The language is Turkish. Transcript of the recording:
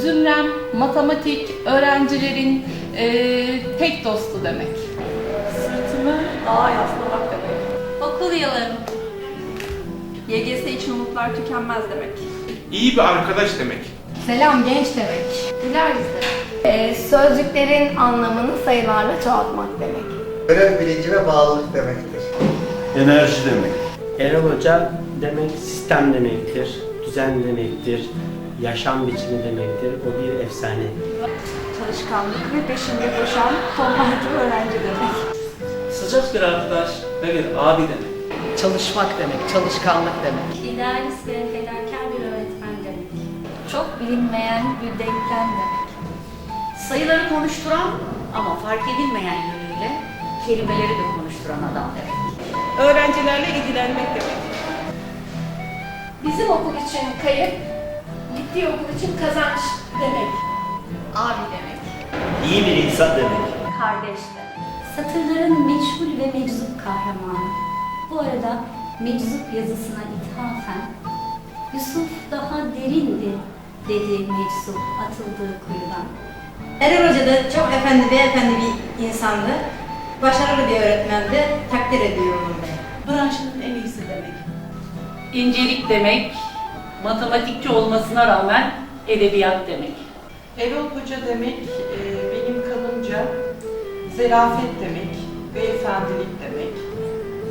Zümrem, matematik öğrencilerin e, tek dostu demek. Sırtımı dağa yaslamak demek. Okul yıllarım. YGS için umutlar tükenmez demek. İyi bir arkadaş demek. Selam genç demek. Güler yüzlü. Ee, sözcüklerin anlamını sayılarla çoğaltmak demek. Görev bilinci ve bağlılık demektir. Enerji demek. Erol Hoca demek sistem demektir, düzen demektir, yaşam biçimi demektir. O bir efsane. Çalışkanlık ve peşinde koşan tonlarca öğrenci demek. Sıcak bir arkadaş ve bir abi demek. Çalışmak demek, çalışkanlık demek. İdealist ve fedakar bir öğretmen demek. Çok bilinmeyen bir denklem demek. Sayıları konuşturan ama fark edilmeyen yönüyle kelimeleri de konuşturan adam demek. Öğrencilerle ilgilenmek demek. Bizim okul için kayıp, gittiği okul için kazanç demek. Abi demek. İyi bir insan demek. Kardeş demek. Satırların meçhul ve meczup kahramanı. Bu arada meczup yazısına ithafen Yusuf daha derindi dedi meczup atıldığı kuyudan. Erol Hoca da çok efendi beyefendi bir insandı. Başarılı bir öğretmendi. Takdir ediyorum ben. Branşının en iyisi demek. İncelik demek, matematikçi olmasına rağmen edebiyat demek. Erol Hoca demek e, benim kanımca zarafet demek, beyefendilik